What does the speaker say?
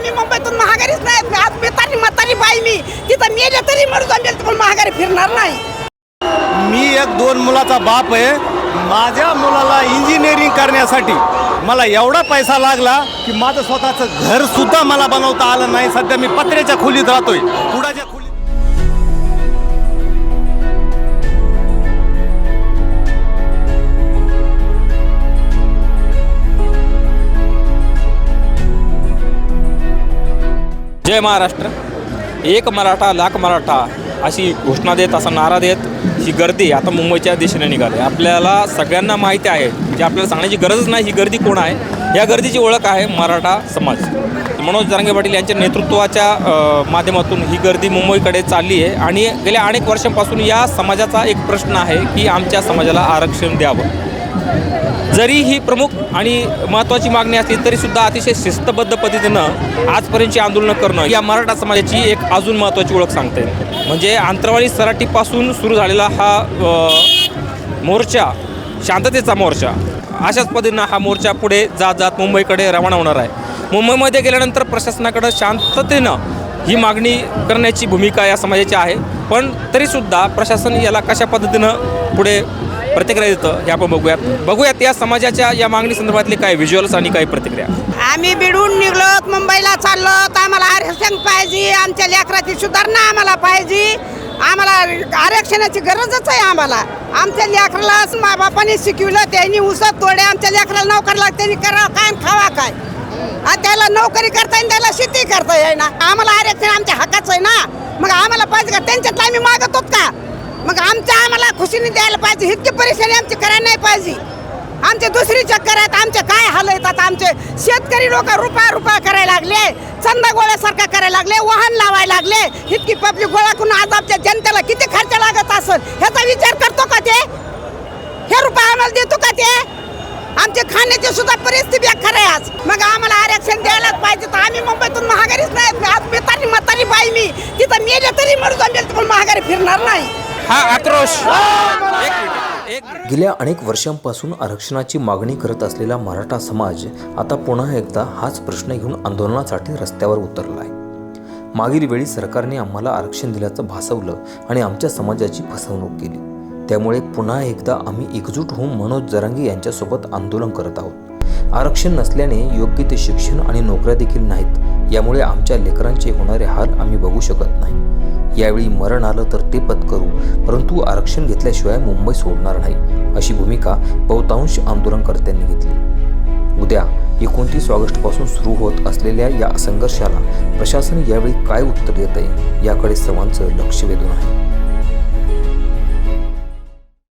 आम्ही मुंबईतून महागारीच नाही. आज बेतारी म्हातारी बाई मी. तिथं मेले तरी मरू जमेल पण महागारी फिरणार नाही. मी एक दोन मुलाचा बाप आहे. माझ्या मुलाला इंजिनिअरिंग करण्यासाठी मला एवढा पैसा लागला की माझं स्वतःचं घर सुद्धा मला बनवता आलं नाही. सध्या मी पत्र्याच्या खोलीत राहतोय. कुडाच्या जय महाराष्ट्र. एक मराठा लाख मराठा अशी घोषणा देत असा नारा देत ही गर्दी आता मुंबईच्या दिशेने निघाली. आपल्याला सगळ्यांना माहिती आहे जे आपल्याला सांगण्याची गरजच नाही ही गर्दी कोण आहे? या गर्दीची ओळख आहे मराठा समाज. मनोज जरांगे पाटील यांच्या नेतृत्वाच्या माध्यमातून ही गर्दी मुंबईकडे चालली आहे आणि गेल्या अनेक वर्षांपासून या समाजाचा एक प्रश्न आहे की आमच्या समाजाला आरक्षण द्यावं. जरी ही प्रमुख आणि महत्त्वाची मागणी असली तरीसुद्धा अतिशय शिस्तबद्ध पद्धतीनं आजपर्यंतची आंदोलनं करणं या मराठा समाजाची एक अजून महत्त्वाची ओळख सांगते. म्हणजे आंतरवाडी सराटीपासून सुरू झालेला हा मोर्चा शांततेचा मोर्चा अशाच पद्धतीनं हा मोर्चा पुढे जात जात मुंबईकडे रवाना होणार आहे. मुंबईमध्ये गेल्यानंतर प्रशासनाकडं शांततेनं ही मागणी करण्याची भूमिका या समाजाची आहे. पण तरीसुद्धा प्रशासन याला कशा पद्धतीनं पुढे प्रतिक्रिया देतं हे आपण बघूयात. बघूयात या समाजाच्या या मागणी संदर्भातले काय व्हिज्युअल्स आणि काही प्रतिक्रिया? आम्ही बिडून निघलो मुंबईला चाललो तर आम्हाला आरक्षण पाहिजे आमच्या लेकराची सुधारणा आम्हाला पाहिजे. आम्हाला आरक्षणाची गरजच आहे आम्हाला. आमच्या लेकराला मा बापाने शिकविलं त्यांनी उसत तोडे आमच्या लेकराला नोकरला लागते त्यांनी करा काय खावा काय? आणि त्याला नोकरी करता येईल त्याला शेती करता येईना. आम्हाला आरक्षण आमच्या हक्काचं आहे ना? मग आम्हाला पाहिजे का? त्यांच्यात आम्ही मागत का? मग आमच्या आम्हाला खुशीने द्यायला पाहिजे. इतकी परेशानी आमची करायला नाही पाहिजे. आमचे दुसरी चक्कर आहेत. आमचे काय हाल येतात आमचे शेतकरी लोक रुपया रुपया करायला लागले. चंदा गोळ्यासारखा करायला लागले. वाहन लावायला लागले. इतकी पब्लिक गोळा करून आज आमच्या जनतेला किती खर्च लागत असेल? ह्याचा विचार करतो का ते? हे रुपये आम्हाला देतो का ते? आमचे खाण्याची सुद्धा परिस्थिती खरं आहे आज. मग आम्हाला आरक्षण द्यायलाच पाहिजे. तर आम्ही मुंबईतून महागारीच नाही. आज बेतारी म्हातारी बाई मी. तिथं मेले तरी मरू जमेल पण महागारी फिरणार नाही. हा आक्रोश. एक मिनिट एक मिनिट. गेल्या अनेक वर्षांपासून आरक्षणाची मागणी करत असलेला मराठा समाज आता पुन्हा एकदा हाच प्रश्न घेऊन आंदोलनासाठी रस्त्यावर उतरला आहे मागील वेळी सरकारने आम्हाला आरक्षण दिल्याचं भासवलं आणि आमच्या समाजाची फसवणूक केली. त्यामुळे पुन्हा एकदा आम्ही एकजूट होऊन मनोज जरांगे यांच्यासोबत आंदोलन करत आहोत. आरक्षण नसल्याने योग्य ते शिक्षण आणि नोकऱ्या देखील नाहीत. यामुळे आमच्या लेकरांचे होणारे हाल आम्ही बघू शकत नाही. यावेळी मरण आलं तर ते पत्करू परंतु आरक्षण घेतल्याशिवाय मुंबई सोडणार नाही अशी भूमिका बहुतांश आंदोलनकर्त्यांनी घेतली. उद्या एकोणतीस ऑगस्टपासून सुरू होत असलेल्या या संघर्षाला प्रशासन यावेळी काय उत्तर देत आहे याकडे सर्वांचं लक्ष वेधून आहे.